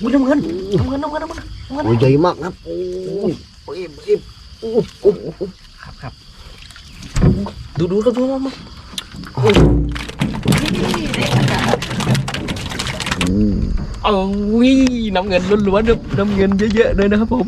อุ้ยน้ำเงินน้ำเงินน้ำเงินน้ำเงินน้ำเงินโอ้ยใหญ่มากครับโอ้ยเอ็มเอ็มโอ้โหครับครับดูดูดูดูมาอืมเอาวิน้ำเงินล้วนๆครับน้ำเงินเยอะๆเลยนะครับผม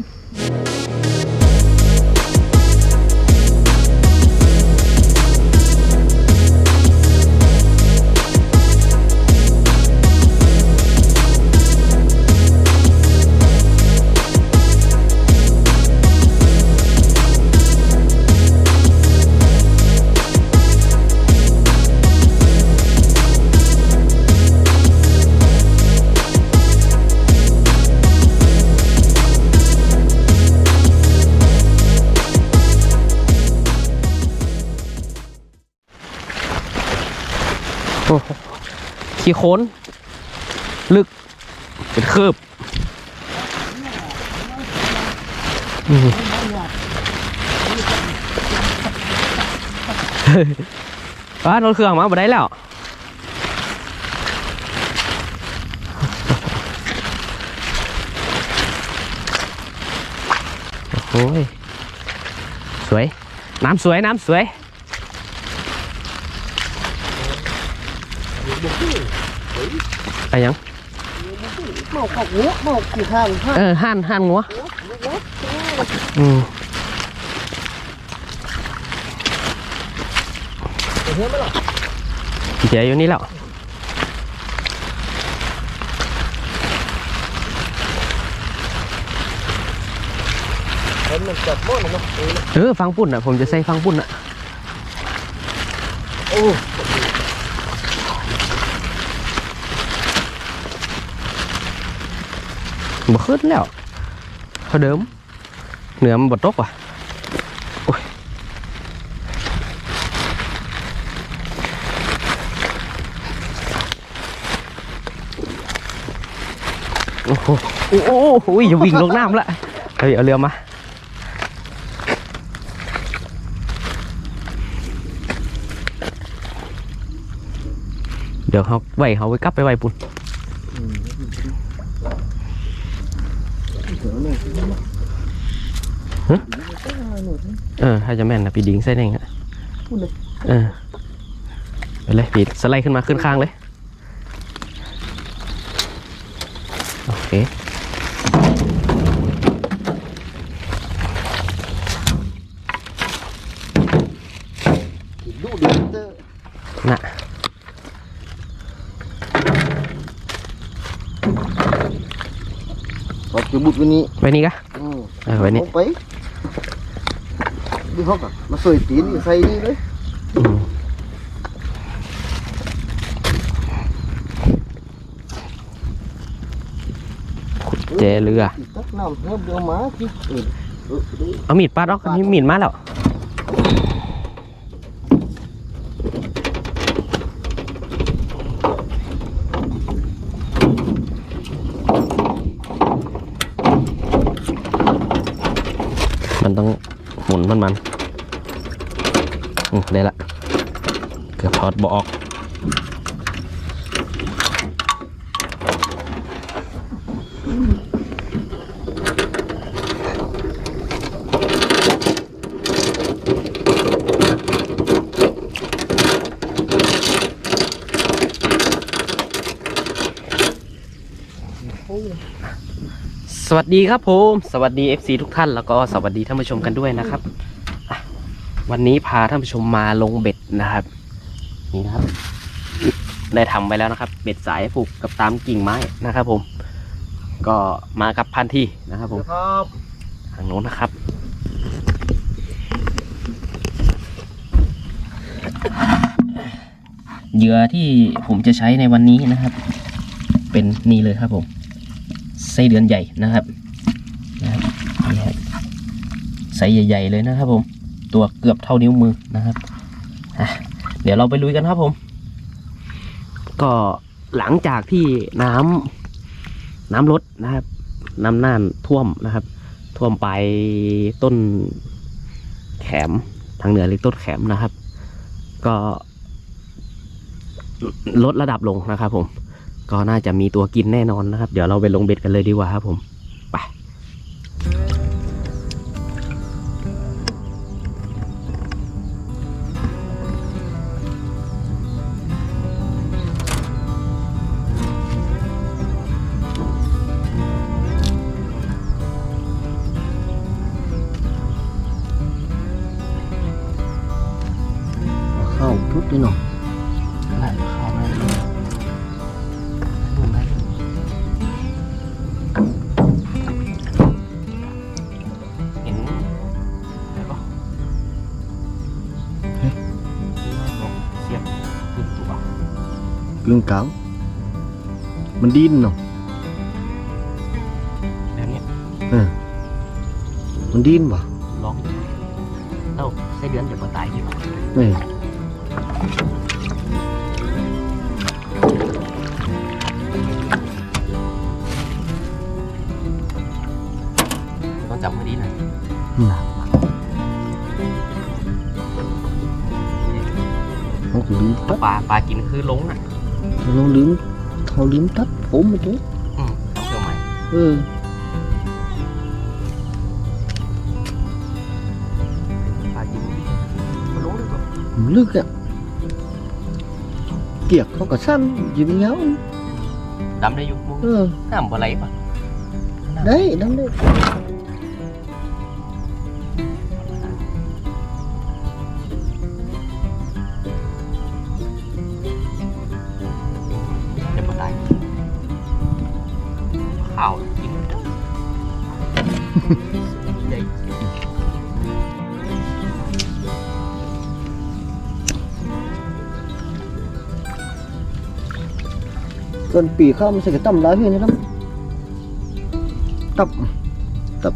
โอ้ขี้โคลนลึก เป็นคืบป้ารถเครื่องมาบ่ได้แล้วโอ้ย สวย น้ำสวย น้ำสวย ไป ยังหมอกหัวหมอกขี้ข้างเออห่านห่านงัวอืมเดี๋ยวอยู่นี่แล้วเออฟังปุ่นอะ ผมจะใส่ฟังปุ่นอะโอ้ บ่ขึ้นแล้วเท่าเดิมเหนือมันบ่ตกว่ะโอ้ยโอ้โหโอ้โหโอ้ยอย่าวิ่งลงน้ำละเฮ้ยเอาเรือมาเดี๋ยวเขาไว้เขาไว้กลับไปไว้ปุ่น เสือเนี่ย เออถ้าจะแม่นนะปีดิงใส่แน่งอะพูดเลยเออไปเลยปีสไลด์ขึ้นมาขึ้นข้างเลย โอเคดูดิเตอร์น่ะปัจจุบันวันนี้ไว้นี่กะอืมเออไว้นี่เอาไป ดูเขาก่อนมาสวยตีนนี่ใส่นี่เลยอืมขุดแจเรืออีกตักน้ำเพิ่มเดียวมาที่เออเออดีเอามีดปาดออกนี่มีดมาแล้ว มันต้อง หมุนมันมันอืมได้ละ เกือบถอดบออก วัสดีครับผม สวัสดี FC ทุกท่านแล้วก็สวัสดีท่านผู้ชมกันด้วยนะครับอะวันนี้พาท่านผู้ชมมาลงเบ็ดนะครับ นี่นะครับ ได้ทำไปแล้วนะครับ เบ็ดสายผูกกับตามกิ่งไม้นะครับ ผม ก็มากับพันที่นะครับผม ครับทางโน้นนะครับ เหยื่อที่ผมจะใช้ในวันนี้นะครับ เป็นนี่เลยครับผม ไส้เดือนใหญ่นะครับนะครับนี่ครับไซส์ใหญ่ ๆ เลยนะครับผม ตัวเกือบเท่านิ้วมือนะครับเดี๋ยวเราไปลุยกันครับผม ก็หลังจากที่น้ำน้ำลดนะครับ น้ำน่านท่วมนะครับ ท่วมไปต้นแขมทางเหนือเรียกต้นแขมนะครับ ก็ลดระดับลงนะครับผม ก็น่าจะมีตัวกินแน่นอนนะครับ เดี๋ยวเราไปลงเบ็ดกันเลยดีกว่าครับผมไปเข้าทุบด้วยเนาะ กึ่งกลางมันดินเนาะแบบนี้เออมันดินป่ะร้องเอ้าไส้เดือนเดี๋ยวก็ตายดีกว่าเออต้องจับมือดีหน่อยอืมเขาก็ลืมตัดปลาปลากินคือลงอะ เราลืมเขาลืมตัดผมมาตัวอืมต้องเที่ยวใหม่เอ เกินปีเข้ามันใส่กระตั้มร้ายเพียงนี้ครับตับตับ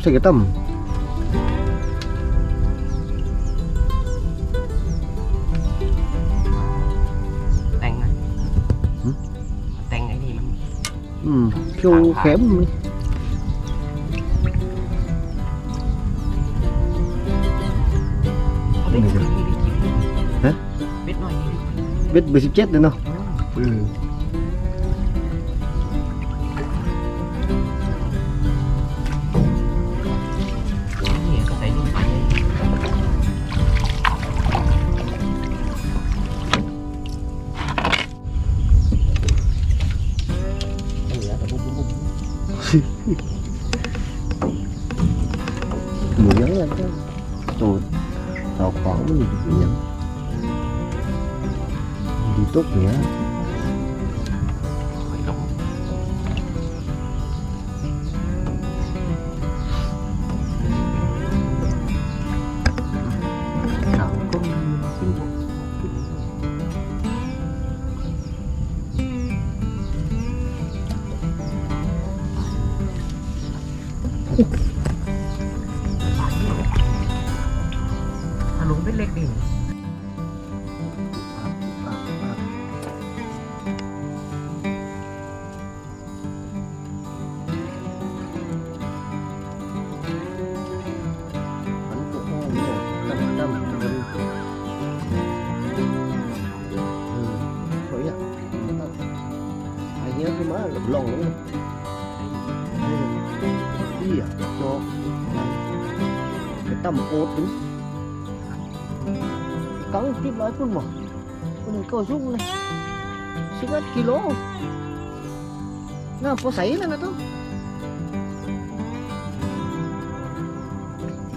คุณหมอคุณเก่าชุ่เลยสิบเอ็ดกิโลน่าพอใส่แล้วนะต้อง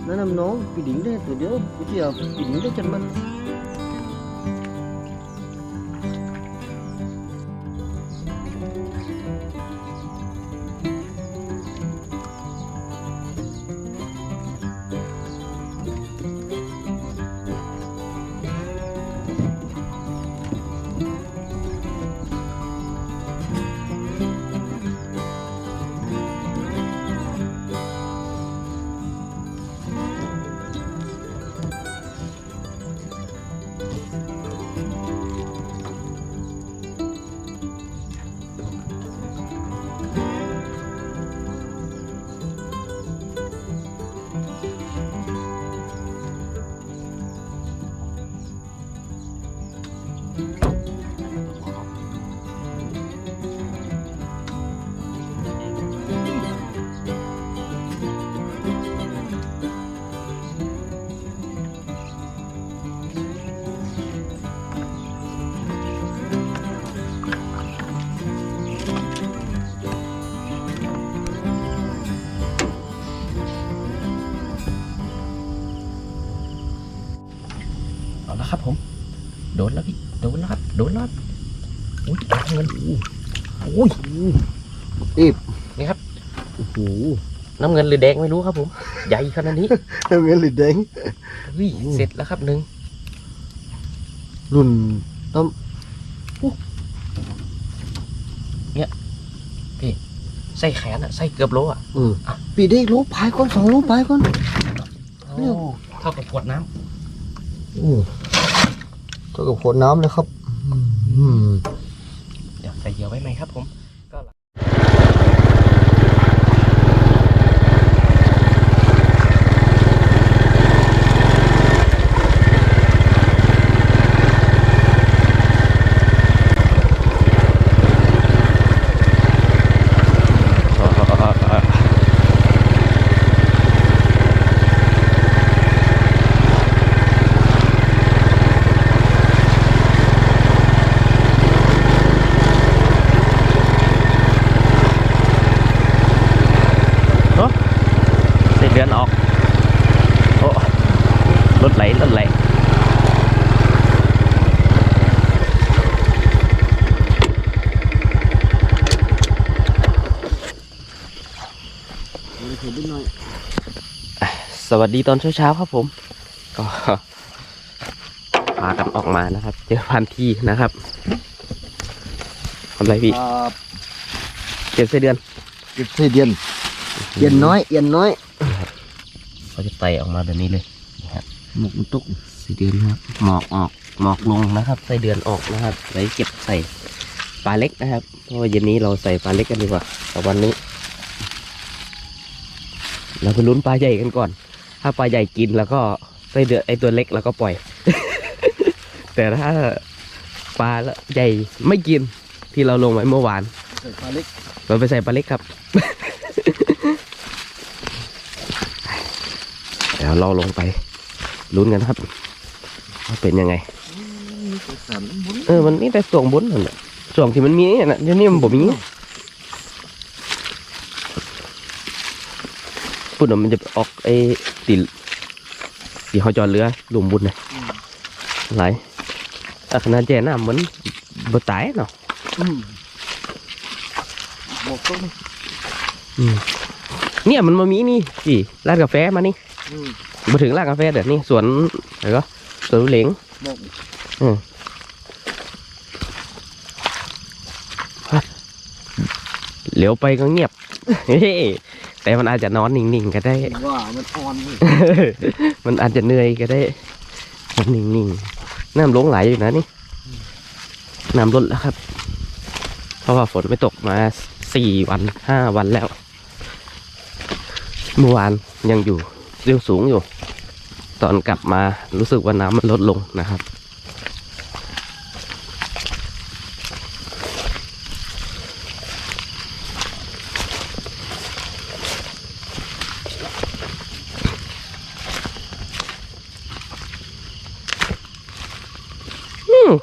นั่นน้องปีดิ้งได้ตัวเดียวกูเจียวปีดิ้งได้จนมัน โดนแล้วครับโดนแล้วครับอุ้ยเงินอู้อุ้ยอีบนี่ครับโอ้โหน้ำเงินหรือแดงไม่รู้ครับผม ใหญ่ขนาดนี้ น้ำเงินหรือแดงเฮ้ยเสร็จแล้วครับหนึ่งรุ่นไส้แขนอะไส้เกือบโลอะเออปีเด็กรู้พายก่อนสองรู้พายก่อนโอ้เท่ากับขวดน้โอ้เท่ากับขวดน้ำเลยครับอืมำเดี๋ยว ใส่เหยื่อไว้ไหมครับผม ก็ละไส้เดือนออก โอ้รถไหลรถไหล เห็นนิดหน่อย ส วัสดีตอนเช้าๆครับผม ก็พากันออกมานะครับ เจอพันที่นะครับทำไรพี่อ่าเก็บไส้เดือนเก็บไส้เดือนเย็นน้อยเย็นน้อยเขาจะไต่ออกมาแบบนี้เลยหมกมันตุกไส้เดือนครับหมอกออกหมอกลงนะครับไส้เดือนออกนะครับไว้เก็บใส่ปลาเล็กนะครับเพราะว่าเย็นนี้เราใส่ปลาเล็กกันดีกว่าแต่วันนี้เราไปลุ้นปลาใหญ่กันก่อน ถ้าปลาใหญ่กินแล้วก็ไส้เดือนไอตัวเล็กเราก็ปล่อย แต่ถ้าปลาใหญ่ไม่กินที่เราลงไว้เมื่อวานใส่ปลาเล็กเราไปใส่ปลาเล็กครับ เดี๋ยวเราลงไปลุ้นกันครับว่าเป็นยังไงสันบุญเออมันมีแต่ส่วงบนนั่นแหละส่วงที่มันมีเนี่ยนะเดี๋ยวนี้มันบ่มี ปุ่นน่ะมันจะออกไอ้ติที่เขาจอดเรือหลุมบุญนะไหลแต่ขนาดแจ่น้ำมันบ่ตายเนาะอืมหมกตุกอืมเนี่ยมันมามีนี่จีร้านกาแฟมานี่อืมมาถึงร้านกาแฟเดี๋ยวนี่สวนอะไรก็สวนเหลงหมกเหลียวไปก็เงียบเฮ้ แต่มันอาจจะนอนนิ่งๆก็ได้ ว่ามันอ่อนนี่มันอาจจะเหนื่อยก็ได้มันนิ่งๆน้ำลงไหลอยู่นะนี่น้ำลดแล้วครับ เพราะว่าฝนไม่ตกมาสี่วันห้าวันแล้วเมื่อวานยังอยู่เรื่องสูงอยู่ ตอนกลับมารู้สึกว่าน้ำมันลดลงนะครับ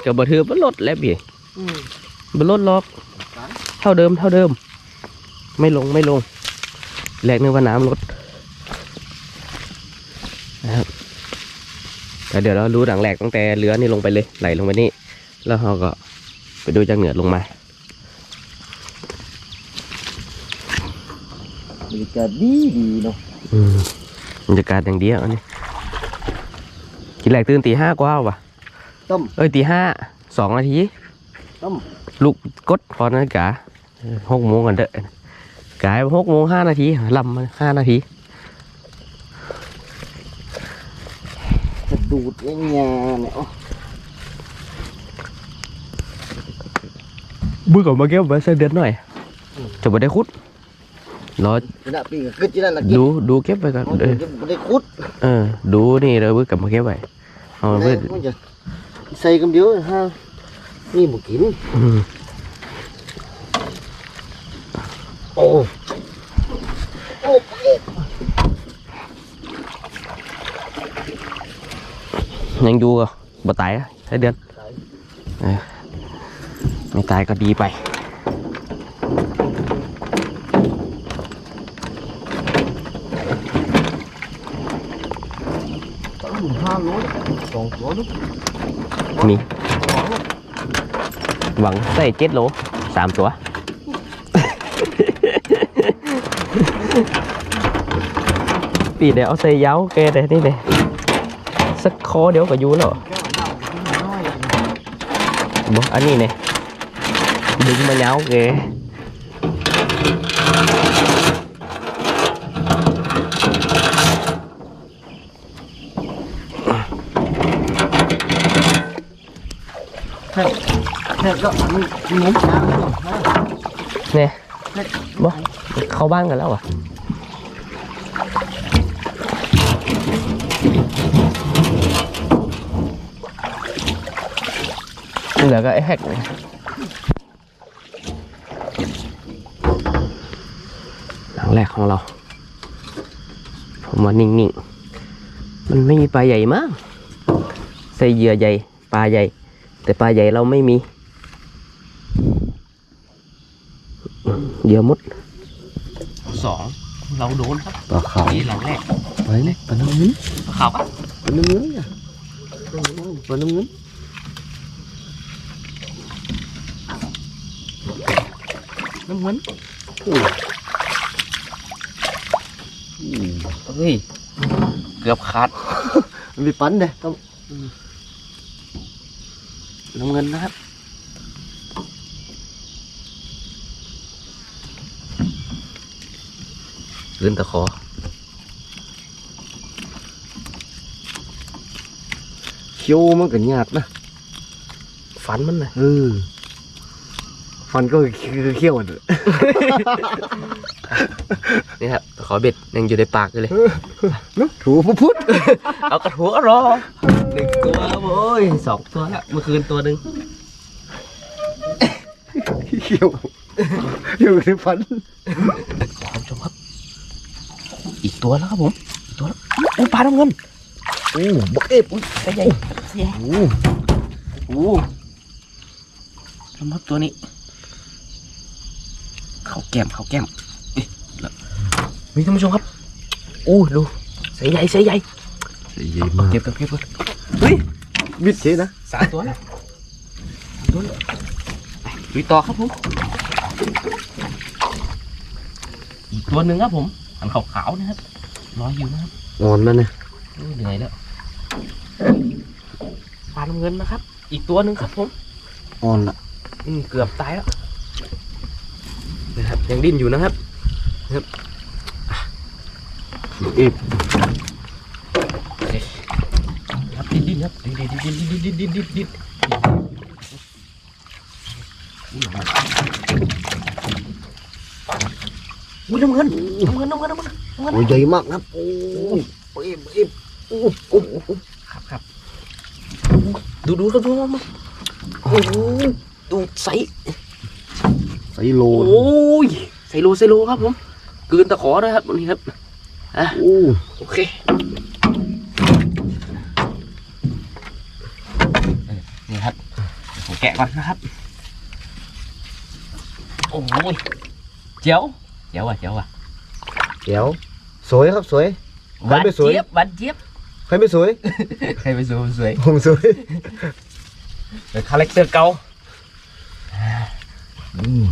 กับบถือมันลดแล้วพี่อืมมันลดล็อก เท่าเดิมเท่าเดิม ไม่ลงไม่ลงแรกนึกว่าน้ำลดนะครับแต่เดี๋ยวเรารู้หลังแรกตั้งแต่เรือนี่ลงไปเลยไหลลงไปนี่ แล้วเราก็ไปดูจากเหนือลงมาบรรยากาศดีดีเนาะอืมบรรยากาศอย่างเดียวอันนี้กินแรกตื่นตีห้ากว่าว่ะ ต้ม เอ้ยตีห้าสองนาทีต้ม ลูกกดพอนาฬิกาเออหกโมงกันเด้อกายหกโมงห้านาทีลำมาห้านาทีจะดูดเงี้ยเนี่ยอ๋อ bước ở mà kéo với xe đến rồi cho vào đây khút nó ขณะปีก็คือที่นั่นนะกิน đú đú kép với มั cả นจะไม่ได้คุด ờ đú đi rồi bước cầm mà kéo vậy ờ มัน với จะ ใส่กันเดียวฮะนี่หมูกิน ừ. โอ้โอ้ nhanh đu rồi bà tái á thấy đến ờ. mày tái có đi bay ตั้งห้าร้อยสองตัวลูก มีหวังใส่เจ็ดโลสามตัว ปีเดี๋ยวเอาใส่เย้าแกแต่นี่เลยสักคอเดี๋ยวก็ยู่แล้ว บอกอันนี้เนี่ยดึงมาเย้าแก แค่ก็มันงมช้าง เนี่ยบอกเข้าบ้านกันแล้วอะเหลือก็ไอ้แฮกเนี่ยหลังแรกของเรา ผมว่านิ่งๆ มันไม่มีปลาใหญ่มาก ใส่เหยื่อใหญ่ ปลาใหญ่ แต่ปลาใหญ่เราไม่มี เดี๋ยวมดสองเราโดนครับปลาขาวนี่หลังแรกไปเนี่ยปลาน้ำเงินขาวปะปลาน้ำเงินเนี่ยปลาน้ำเงินน้ำเงินอืมเฮ้ยเกือบขาดมันมีปั้นเด้ต้องน้ำเงินนะครับ ลื่นตะขอเคี้ยวมันก็หยาดนะ ฟันมันนะเออฟันก็คือเคี้ยวอะนี่ครับตะขอเบ็ดยังอยู่ในปากอยู่เลยถูพุพุดเอากระถูกรอหนึ่งตัวโว้ยสองตัวแล้วเมื่อคืนตัวหนึ่งเคี้ยวอยู่ในฟัน ขอชมครับ อีก ตัวแล้วครับผมอีกตัวแล้วโอ้ปลาน้ำเงินโอ้บักเอฟอุ้ยใส่ใหญ่ใส่ใหญ่โอ้โอ้ชมครับตัวนี้เขาแก้มเขาแก้มเอ๊ะแล้วมีท่านผู้ชมครับโอ้ดูใส่ใหญ่ใส่ใหญ่ใหญ่มากเก็บกันเก็บกันเฮ้ยบิดเชนะสามตัวแล้วสามตัวแล้วไปลุยต่อครับผมอีกตัวหนึ่งครับผม อันขาวๆนะครับรออยู่นะครับอ่อนมันเนี่ยโอ้ยเหนื่อยแล้วปลาน้ำเงินนะครับ อีกตัวหนึ่งครับผมอ่อนละอืมเกือบตายแล้วนะครับยังดิ้นอยู่นะครับบักเอฟครับดิ้นดิ้นครับดิ้นดิ้นดิ้นดิ้นดิ้นดิ้นดิ้นดิ้น อุ้ยน้ำเงินน้ำเงินน้ำเงินน้ำเงินน้ำเงินโอ้ยใหญ่มากครับโอ้ยบักเอฟบักเอฟโอ้โหโอ้โหครับครับดูดูครับดูดูโอ้โหดูใสใส่โลโอ้ยใส่โลใส่โลครับผมกลืนตะขอด้วยครับวันนี้ครับโอ้โอเคนี่ครับเดี๋ยวผมแกะก่อนนะครับ โอ้ยเจ๋ว เจ๋วอะเจ๋วอะเดี๋ยวสวยครับสวย หวานไม่สวยเจี๊ยบหวานเจี๊ยบใครไม่สวยใครไปสวยสวยผมสวยเป็นคาแรคเตอร์เก่าอืม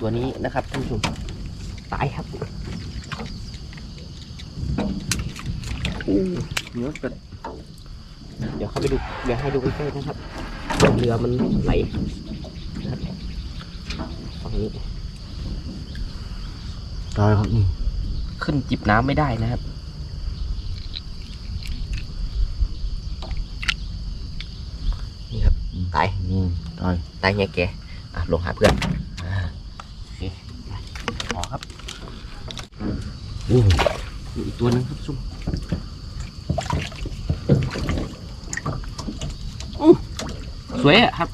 ตัวนี้นะครับท่านผู้ชมตายครับอู้เนื้อเป็ดเดี๋ยวเข้าไปดูเดี๋ยวให้ดูใกล้ๆนะครับเรือมันไหลนะครับฝั่งนี้ตายครับนี่ขึ้นจิบน้ำไม่ได้นะครับนี่ครับตายอืมตายตายไงแกอะลงหาเพื่อนอ่าโอเคไปขอครับโอ้มีอีกตัวหนึ่งครับซุ่มอื้อ สวยอะครับ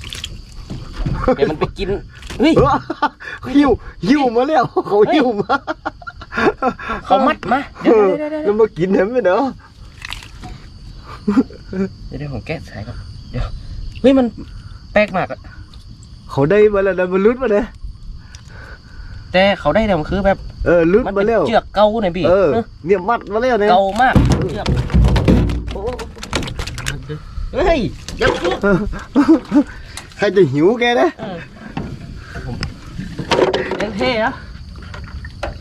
เดี๋ยวมันไปกินเฮ้ยหิวหิวมาแล้วเขาหิวมาเขามัดมาเดี๋ยวเดี๋ยวเดี๋ยวเดี๋ยวแล้วมากินเห็นไหมเนาะเดี๋ยวเดี๋ยวผมแก้สายก่อนเดี๋ยวเฮ้ยมันแปลกมากอะเขาได้มาแล้วนะมันลุ้นมาเลยแต่เขาได้แต่มันคือแบบ เออลึกมันมาเป็นแล้วเชือกเก่าหน่อยพี่เออเนอะเนี่ยมัดมาแล้วเนี่ยเก่ามากเชือกโอ้ เฮ้ยอยับปุ๊บใครจะหิวแกนะเออผมยังเท่นะ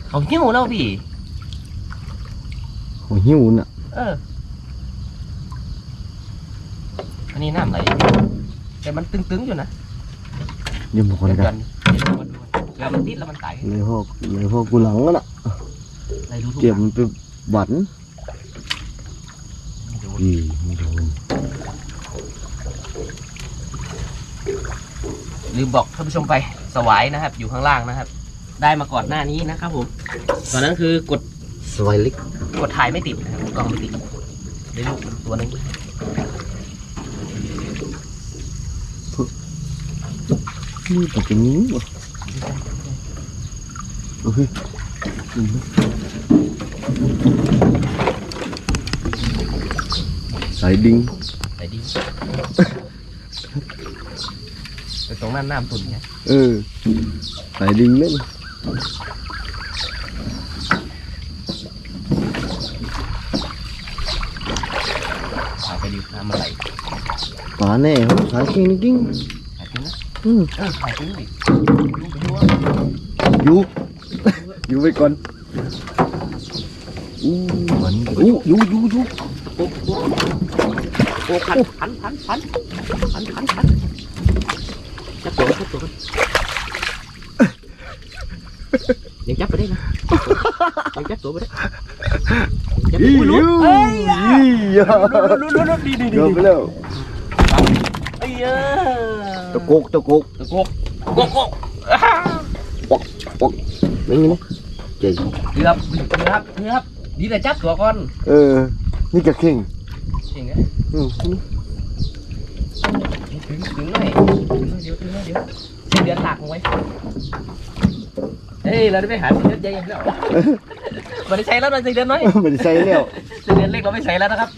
เขาหิ้วแล้วพี่โอ้หิวน่ะ เออ อันนี้น้ำไหล แต่มันตึงๆอยู่นะเดี๋ยวมาคนเดี๋ยวกักันนเดี๋ยวมันเดี๋ยวมันติดแล้วมันตายเลยพวกเลยพวกกูหลังน่ะอะไรดูทุกเจ็บอย่างมันไปหวันดูอีไม่โดน ลืมบอกท่านผู้ชมไปสวายนะครับ อยู่ข้างล่างนะครับ ได้มาก่อนหน้านี้นะครับผมตอนนั้นคือกดสไวลิกกดถ่ายไม่ติดนะครับกล้องไม่ติดได้ลูกมันตัวหนึงนี่ตัวเป็นนี้วะโอเคอืมสายดิงไหนดีแต่ตรงนั้นน้ำตุ่นไงเออสายดิงเล่นถ่ายไปดิน้ำมันไหลป่าแน่ครับสายเก่งจริงถ่ายจริงนะๆอืมเออถ่ายจริงดิดูไปดูว่าอยู่อยู่ไปก่อนอู้เหมือนอู้อยู่อยู่อยู่โอ้โหโอ้พันพันพันพันพันพันพัน Thấp xuống, thấp xuống Đừng chấp vào đây nè. Đang chắp xuống vào đấy. Chắp xuống luôn. Ây da. Luôn luôn luôn đi đi đi Được rồi. Ây da. Tôi cuốc, tôi cuốc. Tôi cuốc. Cuốc, cuốc Cuốc, cuốc Đứng đi Chị. Đi hấp, đi hấp, đi hấp Đi là chấp của con. Ừ Như cả khinh Khinh á Ừ Đứng, đứng này. ดี๋ยวเดี๋เดี๋ยวเดือนหลักงไว้เฮ้ยเราได้ไปหาสิเดือนใหญ่ยังแล้วไม่ได้ใช้แล้วเราสิเดือนน้อยไม่ได้ใช้แล้วสิเดือนเล็กเราไม่ใช้แล้วนะครับ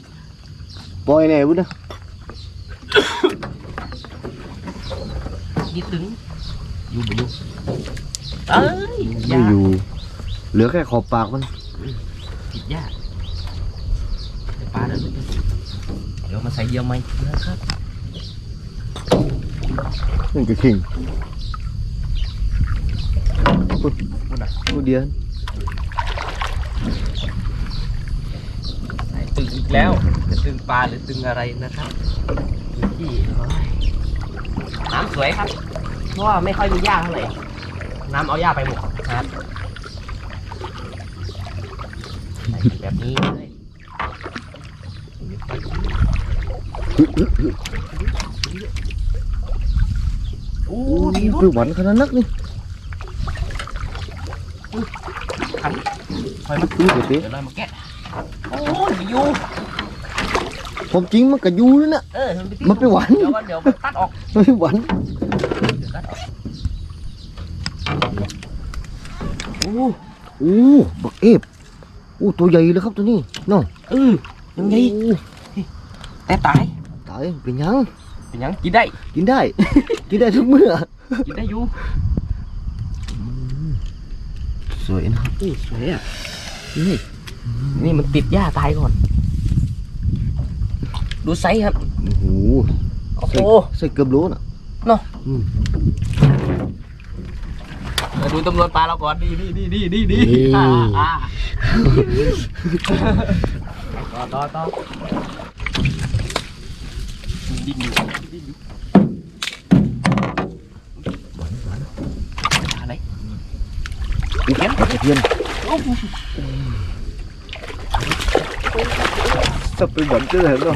ปล่อยแน่บุ้นนะยึดถึงอยู่ไม่อยู่เอ้ยไม่อยู่เหลือแค่ขอบปากมันติดยากปลาเเดี๋ยวมาใส่เยี่ยมไหมนะครับ นี่กระเข่งพูดนะกูเดียนใส่ตึงอีกแล้วจะตึงปลาหรือตึงอะไรนะครับอยู่ที่โอ้ยน้ำสวยครับ เพราะว่าไม่ค่อยมีหญ้าเท่าไหร่น้ำเอาหญ้าไปหมดนะครับใส่แบบนี้เลยโอ้โอ้ดียด้ไปวยหวันขนาดนักนี่ขันคอยมาดูกระเตะเดี๋ยวเรามาแกะโอ้ยอยู่ผมจริงมันกระยูนั่นน่ะเออมันไปมันไปหวานเดี๋ยวก่อนเดี๋ยวตัดออกมันไม่หวันเดี๋ยวตัดออกโอ้โอ้บักเอฟโอ้ตัวใหญ่เลยครับตัวนี้น้องเออยังไงโอ้แต่ตายตายเป็นยัง เป็นยังกินได้กินได้ กินได้ทุกเมื่อกินได้อยู่สวยนะครับนี่สวยอะนี่นี่มันติดหญ้าตายก่อน ดูไซส์ครับโอ้โหโอ้โห ใส่เกือบโลน่ะเนาะอืม มาดูตำรวจปลาเราก่อนดีดีดีดีดีดีนี่ อ่าอ่าต่อต่อต่อ đi nhiều đi nhiều à đấy đi kém cái thiên sắp tôi bẩn chưa hết rồi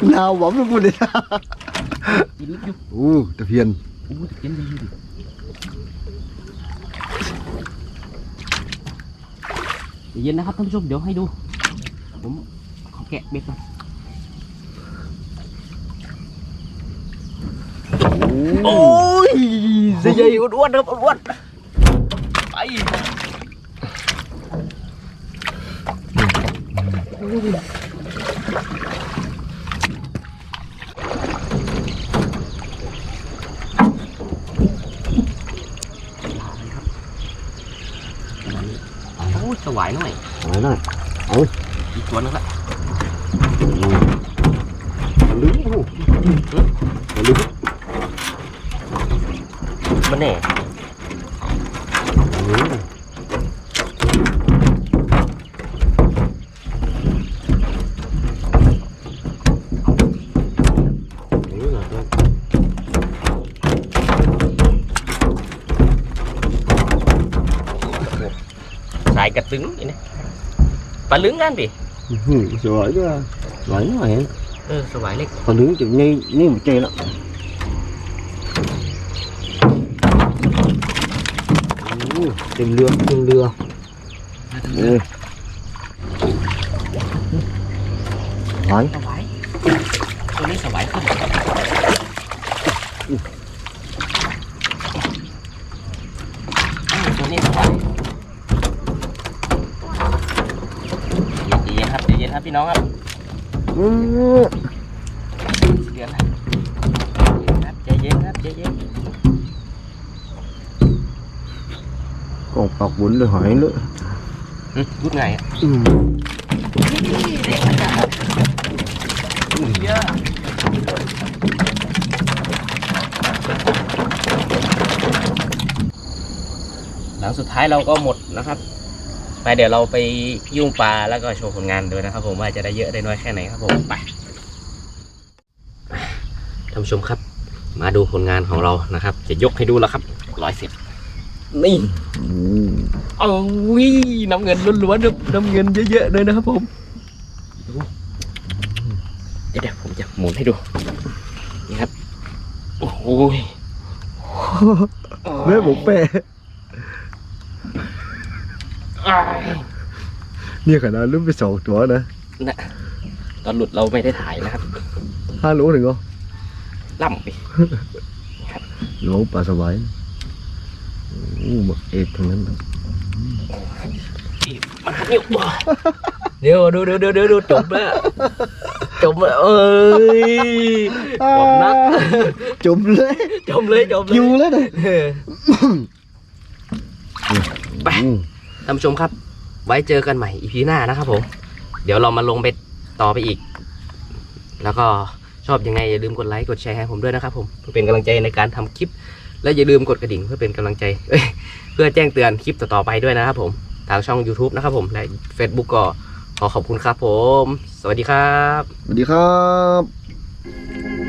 nào bấm được một đi. Ừ tập hiền. Ừ tập hiền đi เย็นนะครับท่านผู้ชมเดี๋ยวให้ดู ผมขอแกะเบ็ดก่อนโอ้ยใหญ่อ้วนครับอ้วนไปโอ้ยายหน่อยเอาหน่อยเอาอีกตัวนึงละเอาลึกเอาเอาลึกมันแน่ วยหน่อยเออสวายเล็ก còn đứng chừng như như một chê lắm Ui, tìm lừa tìm lừa ừ. Hỏi สวายตัวนี้สวายขึ้นอ้าวตัวนี้สวายใจเย็นๆครับใจเย็นครับ พี่น้องครับ ừ. เดือนครับใจเย็นครับใจเย็น còn phọc bún rồi hỏi nữa อืมพูดไงอะ ừ. เยอะหลังสุดท้ายเราก็หมดนะครับไป เดี๋ยวเราไปยุ่งปลาแล้วก็โชว์ผลงานดูนะครับ ผมว่าจะได้เยอะได้น้อยแค่ไหนครับผมไปท่านผู้ชมครับ มาดูผลงานของเรานะครับ จะยกให้ดูแล้วครับร้อยสิบนี่ Ừ. เอาวิน้ำเงินล้วนๆครับน้ำเงินเยอะๆเลยนะครับผมดูเดี๋ยวๆผมจะหมุนให้ดูนี่ครับโอ้โหย Mấy bụng bè อ้าย Như khả năng lúc bị sổ chúa nè ตอนหลุดเราไม่ได้ถ่ายนะครับ Hai lũ được không? ล่ำไป Lũ bà sao vậy? Ừ, một ệt thằng นั้นมันนิ้วเดี๋ยวดูดูดูดูดูจบแล้วจบแล้วเอ้ยจบนะ Chụp lấy จบเลยจบเลย Chu lấy đây เออ Bye. Ừ. ท่านผู้ชมครับ ไว้เจอกันใหม่อีพีหน้านะครับผม เดี๋ยวเรามาลงไปต่อไปอีก แล้วก็ชอบยังไงอย่าลืมกดไลค์กดแชร์ให้ผมด้วยนะครับผมเพื่อเป็นกำลังใจในการทำคลิป และอย่าลืมกดกระดิ่งเพื่อเป็นกำลังใจเเพื่อแจ้งเตือนคลิปต่อๆไปด้วยนะครับผมทางช่อง YouTube นะครับผมและ Facebook ก็ขอขอบคุณครับผม สวัสดีครับ สวัสดีครับ